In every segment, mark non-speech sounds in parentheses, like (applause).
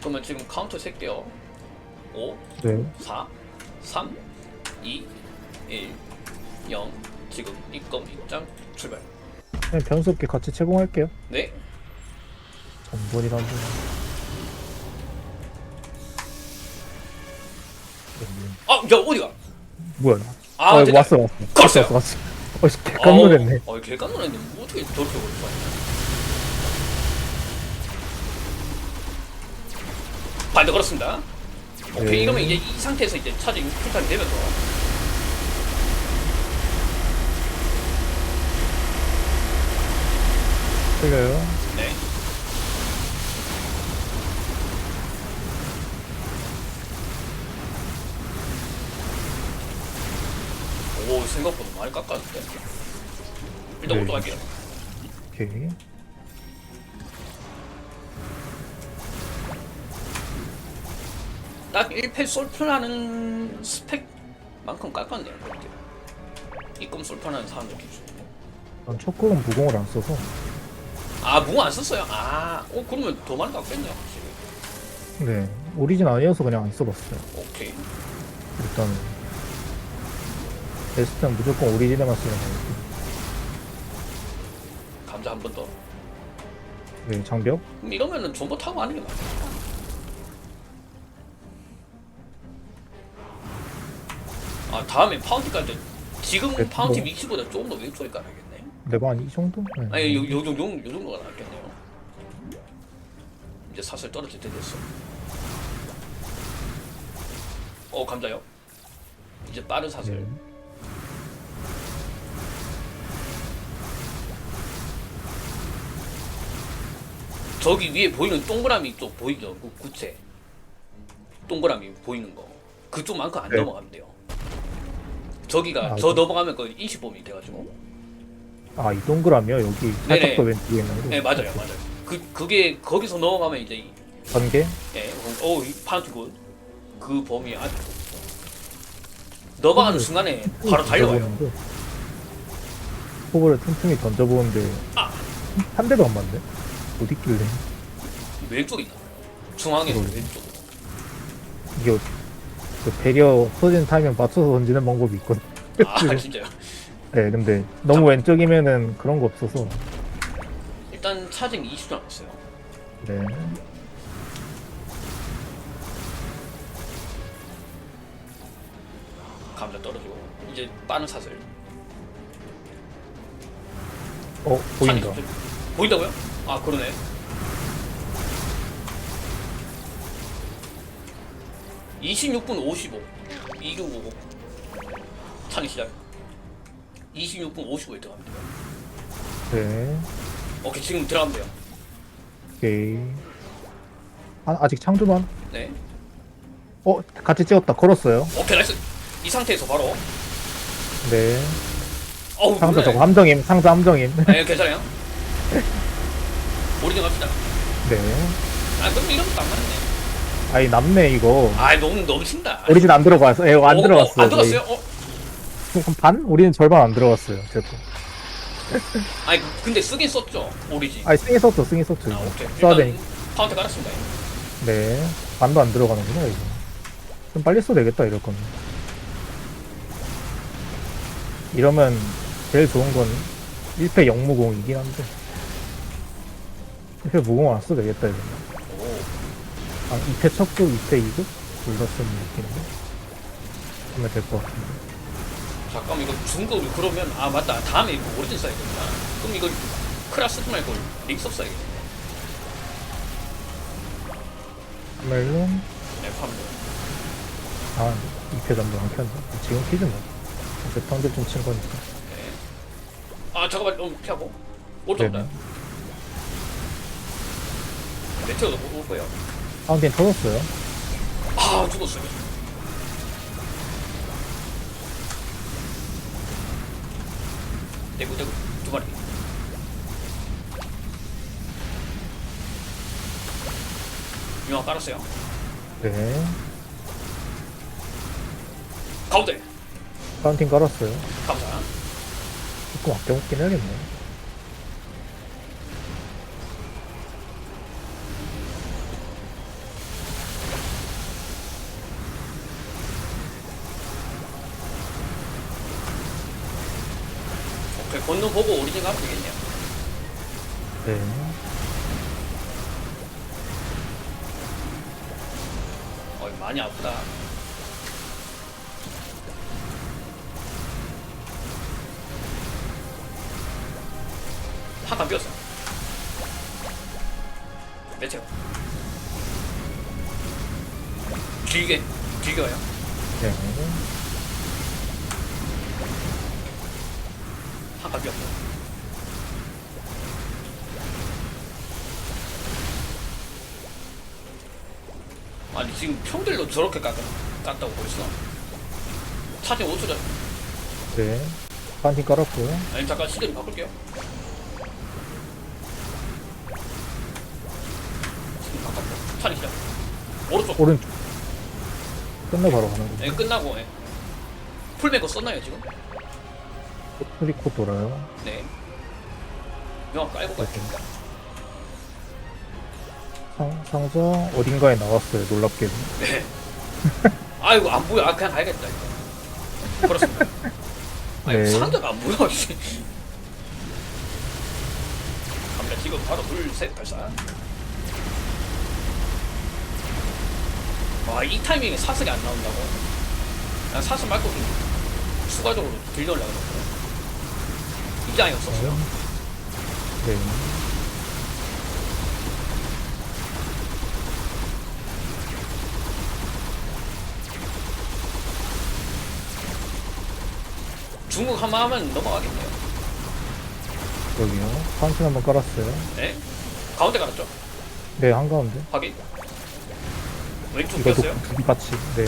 그러면 지금 카운터 셀게요. 5, 네. 4, 3, 2, 1, 0. 지금 입금 입장 출발. 그냥 변수 없게 같이 채공할게요. 네. 전번이라 한 번. 아, 야 어디가? 뭐야? 아, 아, 됐다. 왔어 왔어. 걸었어요. 왔어 왔어. 어, 씨, 개 깜놀했네. 어, 어, 개 깜놀했네. 뭐 어떻게 저렇게 걸었어? 반대 걸었습니다. 오케이, 네. 이러면 이제 이 상태에서 이제 차징 풀타임 되면서 틀려요. 네. 오, 생각보다 많이 깎았는데. 일단 네. 오토 할게요. 오케이. 딱 1패 솔플하는 스펙만큼 깎았네요. 그렇게. 입금 솔플하는 사람들 기준으로. 난 첫곡은 무공을 안 써서 아, 무공 안 썼어요? 아, 어, 그러면 더 많이 깎겠네요, 확실히. 네 오리진 아니어서 그냥 안 써봤어요. 오케이. 일단 베스트는 무조건 오리진에만 쓰는 거고. 감자 한 번 더. 네 장벽. 그럼 이러면은 존버 타고 하는 게 맞아요. 다음에 파운티 깔때 지금 네, 파운티 뭐. 믹스보다 조금 더 왼쪽에 깔아야겠네. 내가 한이 정도? 네. 아니 요, 요, 정도, 요 정도가 낫겠네요. 이제 사슬 떨어질 때 됐어. 어 감자요. 이제 빠른 사슬. 네. 저기 위에 보이는 동그라미 쪽 보이죠? 그 구체. 동그라미 보이는 거. 그쪽만큼 안 네. 넘어가면 돼요. 저기가 아, 저 그- 넘어가면 거의 25미 돼가지고. 아, 이 동그라미요? 여기 네네. 살짝 더 왼쪽에 있는 거? 네 맞아요 맞아요. 그 그게 거기서 넘어가면 이제 이- 번개? 예, 어, 이 굿. 그 범위 아주 넘어가는 음. 순간에 바로 달려와요. 던져보는데 포브를 틈틈이 던져보는데 아. 한 대도 안 맞네? 어디 있길래 왼쪽에 있나? 중앙에서 그러게. 왼쪽. 이게 그 배려 터진 타이밍 맞춰서 던지는 방법이 있거든 아 (laughs) 진짜요. 네 근데 너무 왼쪽이면은 그런 거 없어서 일단 차징 20초 남았어요. 네 감자 떨어지고 이제 빠른 사슬. 어 보인다 차징 좀- 보인다고요? 아 그러네. (26분 55) 2955 찬이 시작. 26분 55에 들어갑니다. 네. 오케이 지금 들어가면 돼요 오케이. 아, 아직 창조만 네. 어 같이 찍었다. 걸었어요. 오케이 나이스. 이 상태에서 바로. 네. 어우 상자. 저거 함정임 상자 함정임. 네 괜찮아요? (laughs) 오리진 갑시다. 네. 아 그럼 이런 것도 안 맞네 아이 남네 이거. 아 너무 너무 친다. 오리진 안 들어갔어 예, 안 어, 들어갔어요 어, 안 들어갔어요? 어? 반? 우리는 절반 안 들어갔어요 제거 아니 근데 쓰긴 썼죠 오리진. 아니 승이 썼죠 승이 썼죠 아 이거. 오케이. 써야 일단 되니까. 파운트 깔았습니다 네. 반도 안 들어가는구나 이거. 좀 빨리 써도 되겠다 이럴 거면. 이러면 제일 좋은 건 1패 영무공이긴 한데. 1패 무공 안 써도 되겠다 이러면 오 아 2패 첫급 2패 2급 둘다 쓰는 느낌인데 하면 될 것 같은데. 잠깐만 이거 중급을 그러면 아 맞다. 다음에 이거 오리진 써야겠구나 그럼 이거 크라스 말고 릭섭 써야겠네 카멜론 네 파면 아 2패 잠도 안 켰네 지금 키즈 뭐 어차피 평균 좀친 거니까. 아 잠깐만 너무 피하고? 오른쪽 네네. 네. 메테오도 못올 거예요 파운틴 터졌어요. 아 죽었어요. 대구 대구. 두 마리. 유화 깔았어요. 네. 가운데. 파운틴 깔았어요. 감사. 조금 아껴먹긴 해야겠네 건너 보고 오리진 가면 되겠네요. 네. 어이, 많이 아프다. 한칸 비었어. 매체요. 길게, 길게 와요. 아니, 지금 평들로 저렇게 깎아, 깎다고 벌써. 사진 5초전. 네. 판팅 깔았고요. 아니, 잠깐 시대를 바꿀게요. 지금 바꿨고. 차리 시작. 오른쪽. 오른쪽. 끝내 바로 가는 거. 예, 끝나고, 예. 풀메이커 썼나요, 지금? 프리코 돌아요. 네. 명확 깔고 갈게요. 상, 상점 어딘가에 나왔어요. 놀랍게도. 네. 아이고, 안 보여. 아, 그냥 가야겠다, 이거. 그렇습니다. 아니, 네. 상자가 안 보여, 씨. 갑니다. 지금 바로 둘, 셋, 발사. 와, 이 타이밍에 사슬이 안 나온다고? 난 사슬 말고 좀 추가적으로 그랬거든. 입장이 없었어요. 네. 중국 한번 하면 넘어가겠네요. 여기요. 판팅 한번 깔았어요. 네? 가운데 갈았죠? 네, 한가운데. 확인. 왼쪽 이것도? 둘이 같이. 네.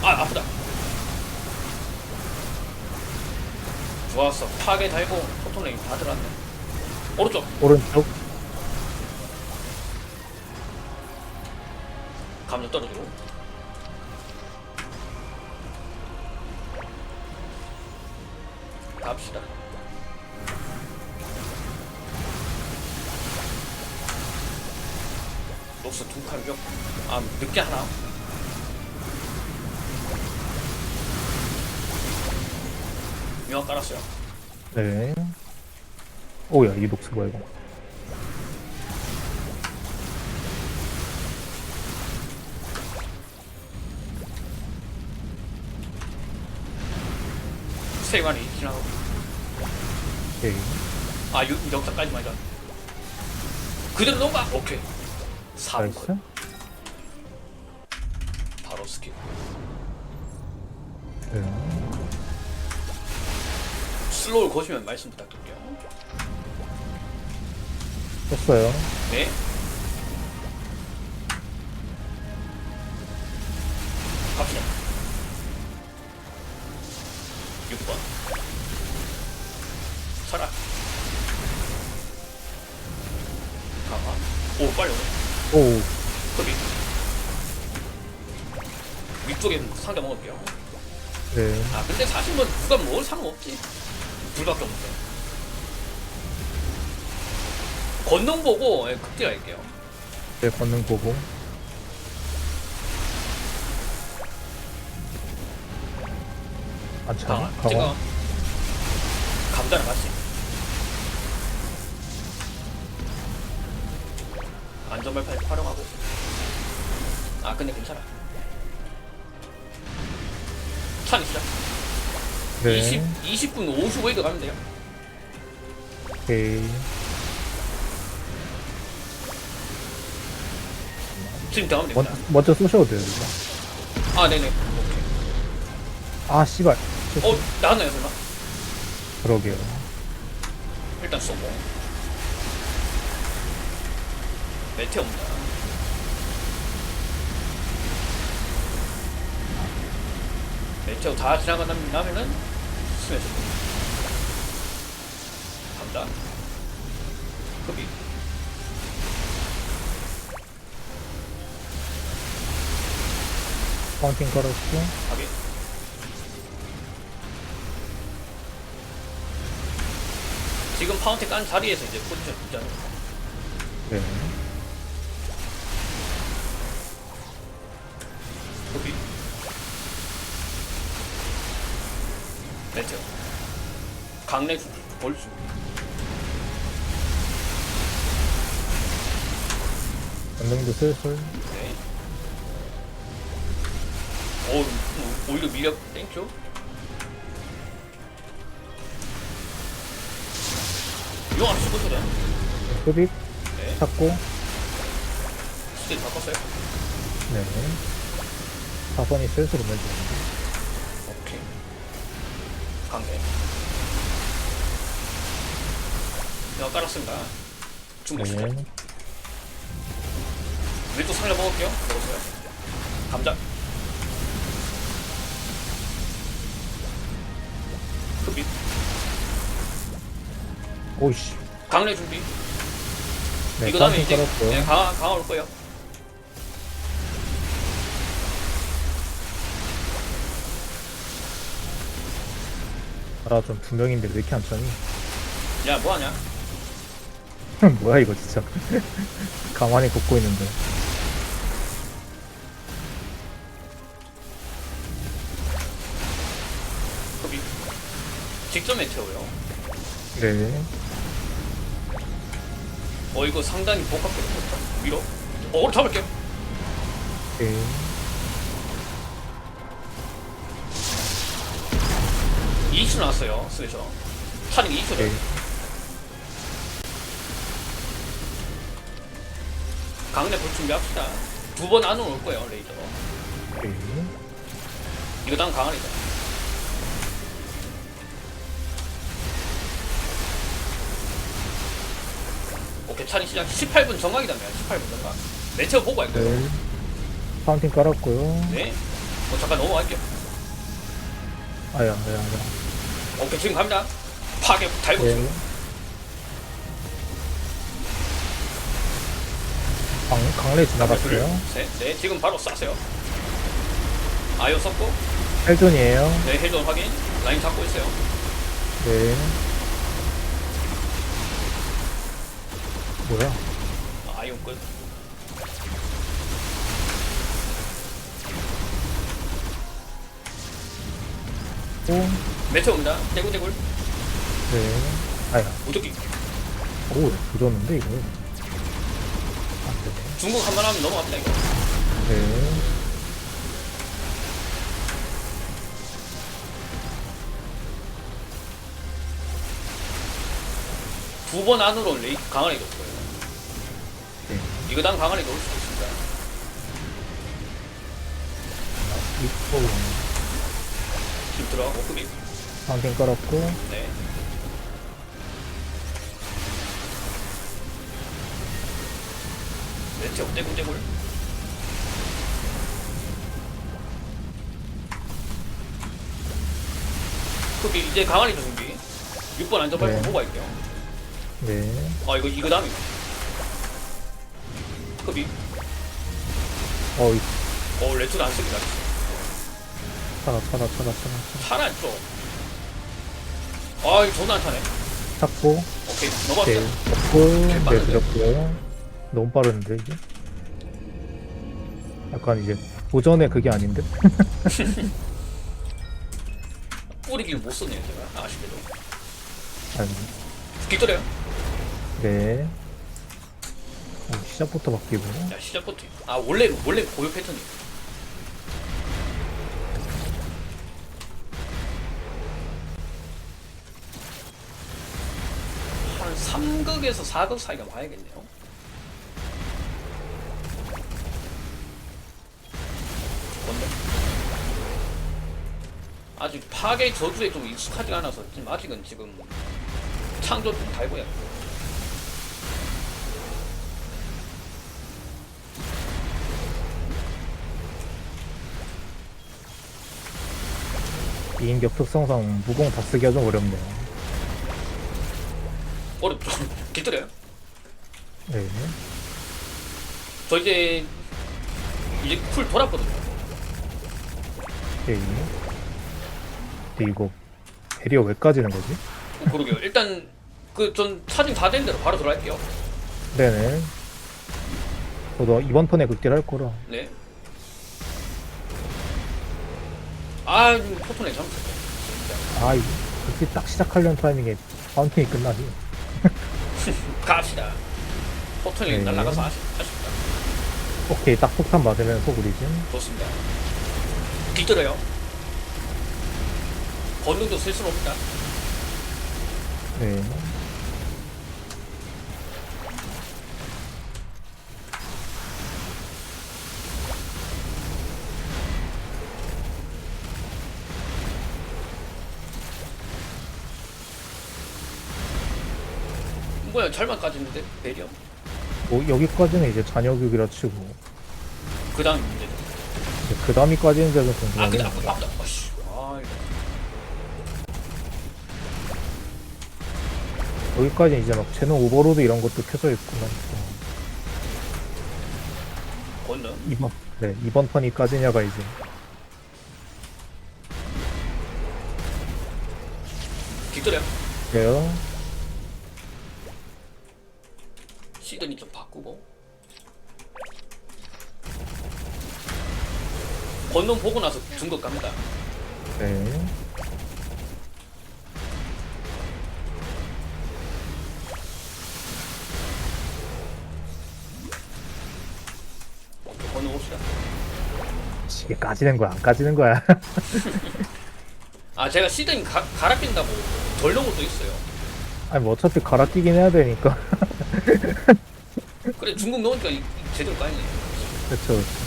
아 아프다 좋았어 파괴 달고 포톤레인 다 들어왔네 오른쪽 오른쪽. 감정 떨어지고 갑시다 녹스 두칸 벽. 아 늦게 하나 명확 깔았어요 네. 오야, 이 녹스 뭐야, 세 마리 지나고 오케이. 아 유, 역사까지만 해도 그대로 넘어가 오케이 4분 나이스. 바로 스킵 네. 슬로우 거시면 말씀 부탁드릴게요 썼어요. 네 네, 걷는 보고. 아, 참. 강화 제가. 감자랑 같이 안전발판 활용하고 아 근데 괜찮아 찬이 시작 네. 20, 20분 55에도 가면 돼요 오케이. 지금 먼저, 됩니다 먼저 쏘셔도 돼요, 이거. 아 네네 오케이 아, 씨발. 어 나왔나요 설마? 그러게요. 일단 쏘고 메테오 옵니다 메테오 다 지나간 다음- 다음에는 스매시 갑니다 급이 파운틴 깔았고. 확인 지금 파운틴 깐 자리에서 이제 포지션 거 네. 급이 메테오 강내 수 볼수 권능도 슬슬. 오, 오, 오히려 밀려 땡큐. 이거 안 쓰고 소리야. 흡입. 네. 찾고. 스테이 바꿨어요. 네. 4번이 슬슬 오면서. 오케이. 강대. 이거 깔았습니다. 중복시켜. 네. 왼쪽 상려 먹을게요. 먹었어요. 감자. 흡입. 오이씨. 강내 준비. 네, 이거 다음에 이제 깔았고요. 네, 강화 강화 올 거예요. 아, 좀두 명인데 왜 이렇게 안 차니? 야 뭐 하냐? (laughs) 뭐야, 이거 진짜. (laughs) 가만히 걷고 있는데. 직접 메테오요. 네. 어 이거 상당히 복합적이다. 위로. 어 오늘 잡을게요. 네. 이초 나왔어요. 스레저. 타닝 2초죠. 네. 강내 볼 준비합시다. 두 번 안으로 올 거예요 레이저. 네. 이거 다음 강아리다. 오케이 차례 시작 18분 정각이답니다 18분 정각 메테오 보고 할 거예요 네. 파운틴 깔았고요. 네 어, 잠깐 넘어갈게요 아야, 아야, 아야. 오케이 지금 갑니다 파괴 달고 네. 강, 강래 지나갔어요. 네, 네 지금 바로 쐈어요 아이오 썼고 헬존이에요. 네 헬존 확인 라인 잡고 있어요 네. 뭐야? 아, 아이오 끝 오. 메테오 옵니다 떼굴떼굴 네. 아야. 무조건 오, 조졌는데, 이거. 안 되네. 중국 한 번 하면 넘어갑니다 이거 네. 두 번 안으로 레이 강아리 넣을 거예요 네. 이거 다음 강아리 넣을 수도 있습니다 이거, 지금 들어가고 흡입 파운틴 깔았고. 네. 메테오 떼굴떼굴 흡입 이제 강아리 준비 6번 안전발 네. 보고 갈게요 네. 아 이거 이거 다음이고 흡입 어, 이, 어 레투도 안 씁니다 차라, 차라, 차라, 차라, 차라. 차라죠 아 이거 존나 안 타네 찾고. 오케이 네. 넘어갑니다 없고. 네, 빠르네. 드렸고요. 너무 빠른데, 이게? 약간 이제, 오전에 그게 아닌데? (laughs) 뿌리기를 못 썼네요 제가 아쉽게도 아니. 깃털이요 네. 어, 시작부터 바뀌고. 야 시작부터 아 원래 원래 고유 패턴이 한 3극에서 4극 사이가 봐야겠네요 뭔데? 아직 파괴 저주에 좀 익숙하지 않아서 지금 아직은 지금 창조 좀 달고요 이인격 특성상 무공 다 쓰기가 좀 어렵네요. 어렵죠 깃털이에요 네. 저 이제 이제 쿨 돌았거든요. 오케이. 근데 이거, 배리어 왜 까지는 거지? 어, 그러게요. 일단 그 전 사진 다 된 대로 바로 들어갈게요. 네네. 저도 이번 턴에 극딜 할 거라. 네. 아, 이거 포톤에 잘못했어. 아, 이 그때 딱 시작하려는 타이밍에 파운틴이 끝나지. (laughs) 갑시다. 포턴이 네. 날아가서 아쉽, 아쉽다. 오케이, 딱 폭탄 맞으면 소그리지. 좋습니다. 뒤돌아요. 권능도 쓸 수는 없다. 네. 까지는데 배려. 뭐, 여기까지는 이제 잔여극이라 치고, 그 다음 문제. 이제 그 다음이까지는 제가 아 궁금하긴 그다 한데. 아프다. 아씨. 아 이거. 여기까지 이제 막 채널 오버로드 이런 것도 켜져 있고, 하니까. 권능. 이번, 네, 이번 턴이까지냐가 이제. 뒤돌아요. 그래요. 시드니 좀 바꾸고. 권능 보고 나서 중국 갑니다. 네. 오케이. 이게 까지는 거야, 안 까지는 거야. (laughs) 아 제가 시드니 가, 갈아 낀다고 덜 넣은 것도 있어요. 아니, 뭐 어차피 갈아 끼긴 해야 되니까. (laughs) 그래 중국 넣으니까 이- 이 제대로 까이네. 그쵸, 그쵸.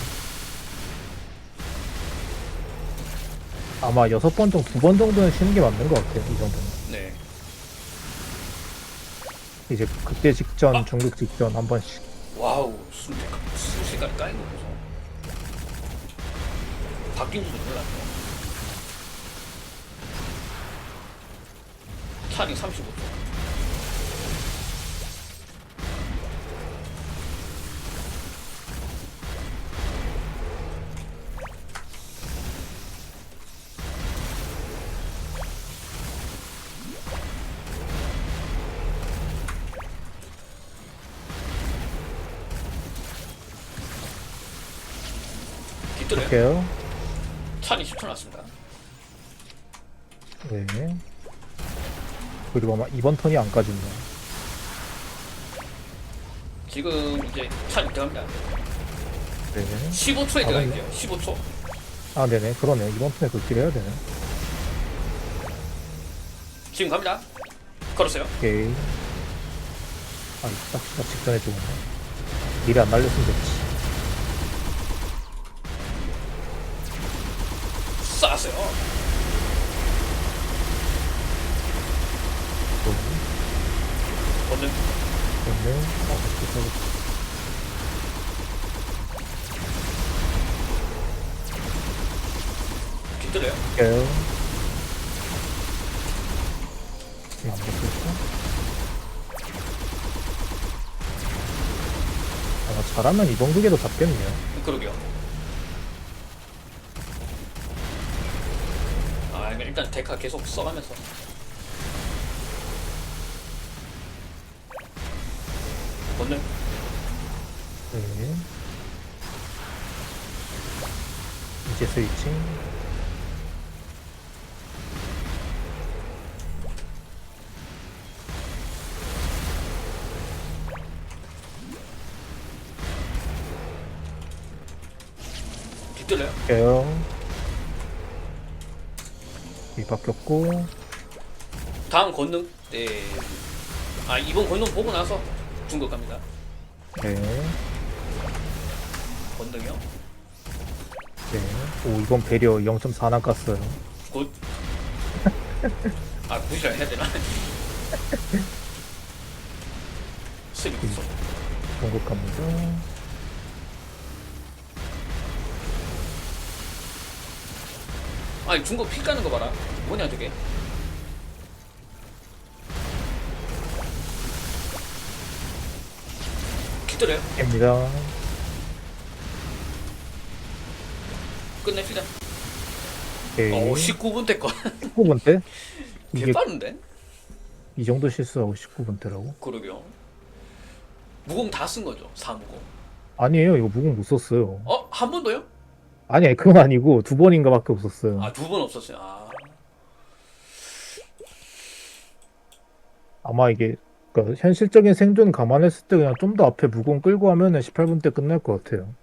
아마 여섯 번 정도, 두 번 정도는 쉬는 게 맞는 것 같아요, 이 정도는. 네. 이제 그때 직전, 아. 중국 직전 한 번씩. 와우 순간 순식간에 까인 거 보소. 바뀐 줄도 몰랐네. 차리 35초. 그리고 아마 이번 턴이 안 까진다. 지금 이제 차리 들어갑니다. 네. 15초에 아, 들어갈게요. 15초. 아, 네네. 그러네. 이번 턴에 극딜 해야 되네. 지금 갑니다. 걸었어요. 오케이. 아, 딱 시작 직전에 죽었네. 미리 안 날렸으면 됐지. 쐈어요. 오늘 뒤뜰에요. 할게요. 네, 안 됐어. 아, 잘하면 이번 극에도 잡겠네요. 그러게요. 아, 이거 일단 데카 계속 써가면서. 오늘 네. 이제 스위칭. 뒤뜰래요? 할게요. 이 바뀌었고. 다음 권능 때. 아, 이번 권능 보고 나서 중국 갑니다. 네. 권능이요? 네. 오, 이번 배려 0.4나 깠어요. 곧. 아, 굳이라 해야 되나? 스리 굿소. 중국 갑니다. 아니, 중국 피 까는 거 봐라. 뭐냐, 저게? 기다려요. 입니다. 끝냅시다. 오케이. 어, 19분 때 거. 19분 때? 이게 개 빠른데? 이 정도 실수하고 19분 때라고? 그러게요. 무공 다 쓴 거죠, 사무공. 아니에요. 이거 무공 못 썼어요. 어, 한 번 더요? 아니, 아니, 그건 아니고 두 번인가 밖에 없었어요. 아, 두 번 없었어요. 아. 아마 이게 그러니까 현실적인 생존 감안했을 때 그냥 좀 더 앞에 무공 끌고 하면은 18분 때 끝날 것 같아요.